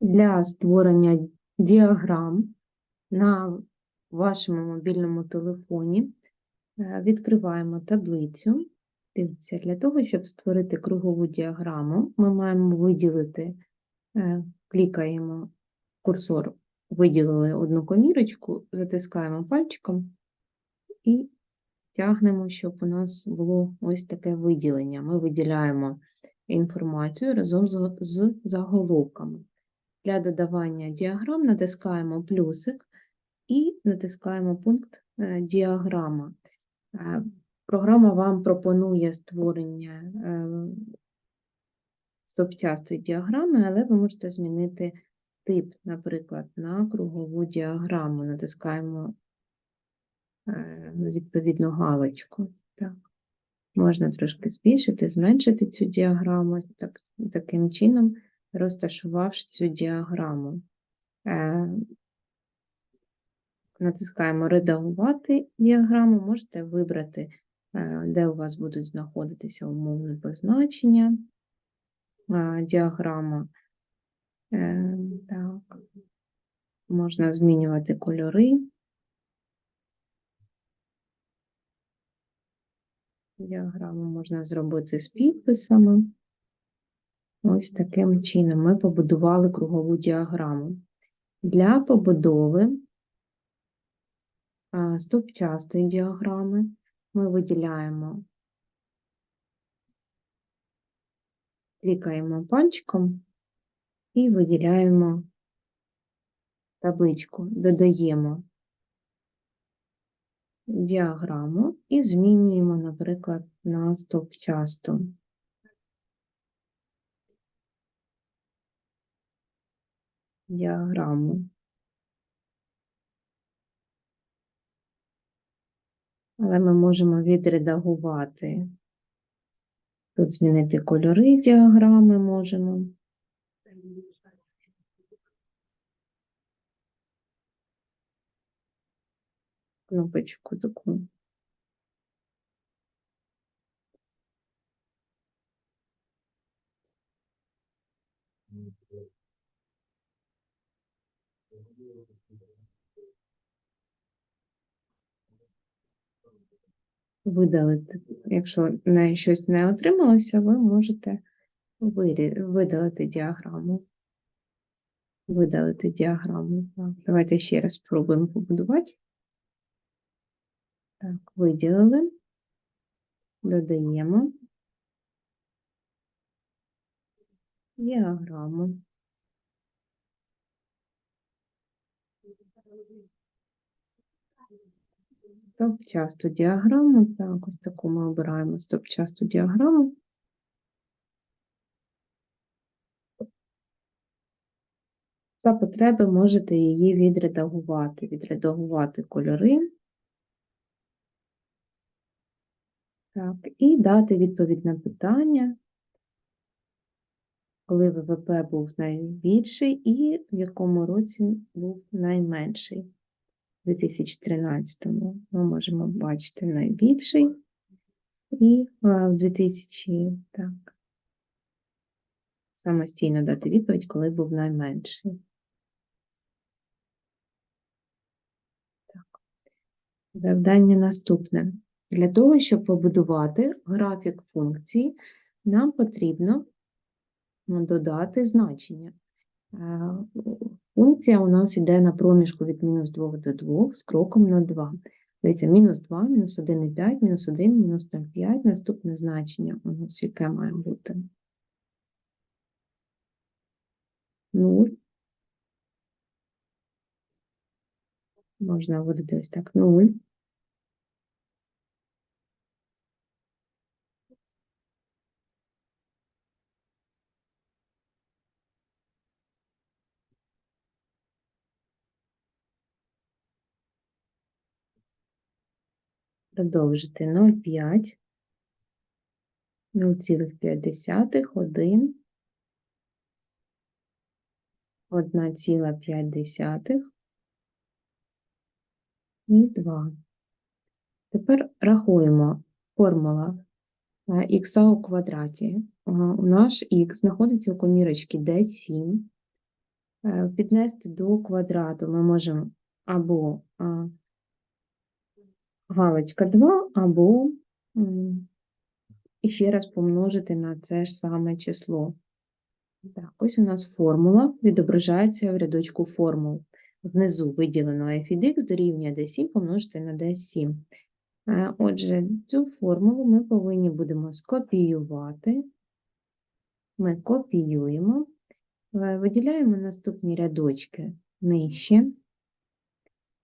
Для створення діаграм на вашому мобільному телефоні е, відкриваємо таблицю. Дивіться, для того, щоб створити кругову діаграму, ми маємо виділити, е, клікаємо курсор, виділили одну комірочку, затискаємо пальчиком і тягнемо, щоб у нас було ось таке виділення. Ми виділяємо інформацію разом з, з заголовками. Для додавання діаграм натискаємо плюсик і натискаємо пункт е, діаграма. Е, Програма вам пропонує створення е, стопчастої діаграми, але ви можете змінити тип, наприклад, на кругову діаграму. Натискаємо відповідну галочку. Так. Можна трошки збільшити, зменшити цю діаграму, так, таким чином розташувавши цю діаграму. Е, Натискаємо Редагувати діаграму, можете вибрати, е, де у вас будуть знаходитися умовні позначення е, діаграма. Так. Можна змінювати кольори. Діаграму можна зробити з підписами. Ось таким чином ми побудували кругову діаграму. Для побудови а, стовпчастої діаграми ми виділяємо, клікаємо пальчиком і виділяємо табличку, додаємо діаграму і змінюємо, наприклад, на стовпчасту. Діаграму. Але ми можемо відредагувати. Тут змінити кольори діаграми можемо. Кнопочку таку. Видалити. Якщо не щось не отрималося, ви можете видалити діаграму. Видалити діаграму. Так, давайте ще раз спробуємо побудувати. Так, виділили. Додаємо діаграму. Стопчасту діаграму. Так, ось таку ми обираємо стопчасту діаграму. За потреби можете її відредагувати, відредагувати кольори. Так, і дати відповідь на питання, коли ВВП був найбільший і в якому році був найменший. У 2013-му ми можемо бачити найбільший і е, в 2000, так, самостійно дати відповідь, коли був найменший. Так. Завдання наступне. Для того, щоб побудувати графік функції, нам потрібно додати значення. Функція у нас йде на проміжку від мінус 2 до 2 з кроком на 2. Дивіться, мінус 2, мінус 1,5, мінус 1, мінус 0,5. Наступне значення у нас яке має бути? 0. Можна вводити ось так 0. Продовжити 0,5, 0,5, 1, 1,5 і 2. Тепер рахуємо формула х у квадраті. У наш х знаходиться у комірочці d7. Е, Піднести до квадрату ми можемо або галочка 2, або ще раз помножити на це ж саме число. Так, ось у нас формула відображається в рядочку формул. Внизу виділено f від x дорівнює d7 помножити на d7. Е, Отже, цю формулу ми повинні будемо скопіювати. Ми копіюємо, е, виділяємо наступні рядочки нижче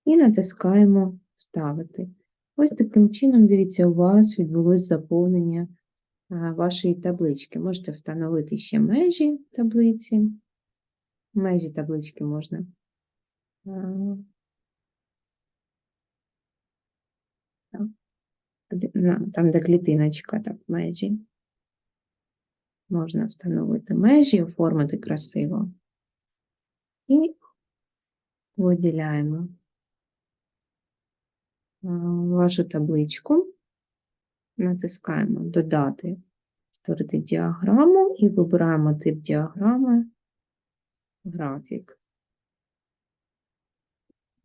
і натискаємо Вставити. Ось таким чином, дивіться, у вас відбулось заповнення е, вашої таблички. Можете встановити ще межі таблиці. Межі таблички можна. е, Там, де клітиночка, так, межі. Можна встановити межі, оформити красиво. І виділяємо вашу табличку, натискаємо Додати, створити діаграму і вибираємо тип діаграми графік.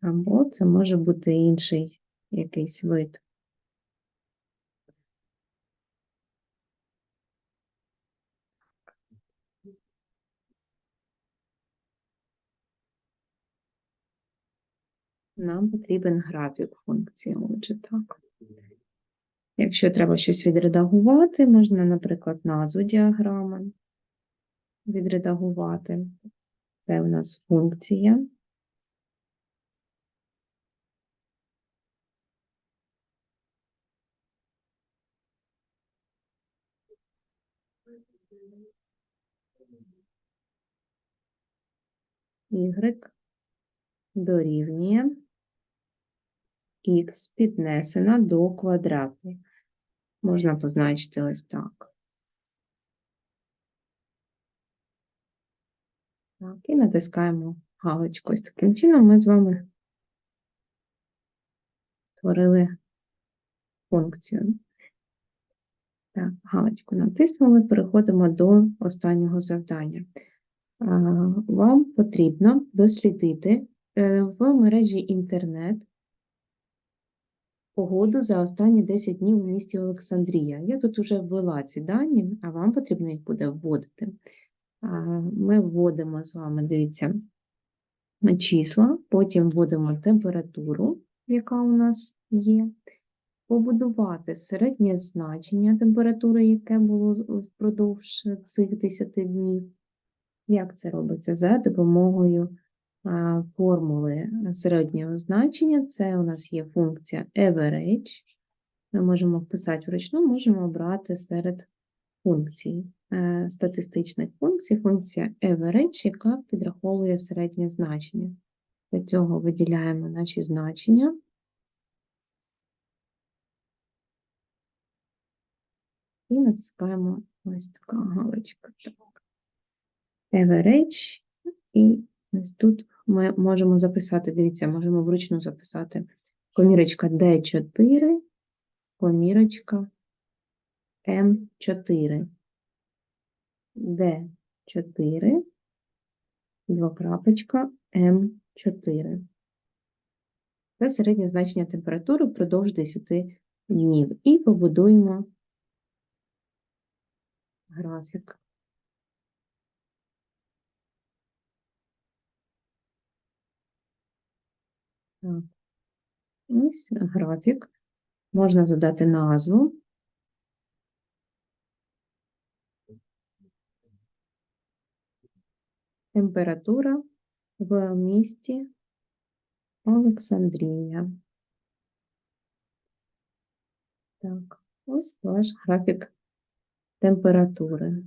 Або це може бути інший якийсь вид. Нам потрібен графік функції, отже, так. Якщо треба щось відредагувати, можна, наприклад, назву діаграми відредагувати. Це у нас функція. y дорівнює х піднесена до квадрату. Можна позначити ось так. Так, і натискаємо галочку. Ось таким чином ми з вами створили функцію. Так, галочку натиснули, переходимо до останнього завдання. Вам потрібно дослідити е, в мережі інтернет погоду за останні 10 днів у місті Олександрія. Я тут вже ввела ці дані, а вам потрібно їх буде вводити. Ми вводимо з вами, дивіться, числа, потім вводимо температуру, яка у нас є, побудувати середнє значення температури, яке було впродовж цих 10 днів. Як це робиться? За допомогою формули середнього значення. Це у нас є функція average. Ми можемо вписати вручну, можемо обрати серед функцій, е, статистичних функцій, функція average, яка підраховує середнє значення. Для цього виділяємо наші значення. І натискаємо ось така галочка. Так. Average. І ось тут ми можемо записати, дивіться, можемо вручну записати комірочка D4, комірочка М4. D4, двокрапочка М4. Це середнє значення температури впродовж 10 днів. І побудуємо графік. Так. Ось графік. Можна задати назву. Температура в місті Олександрія. Так, ось ваш графік температури.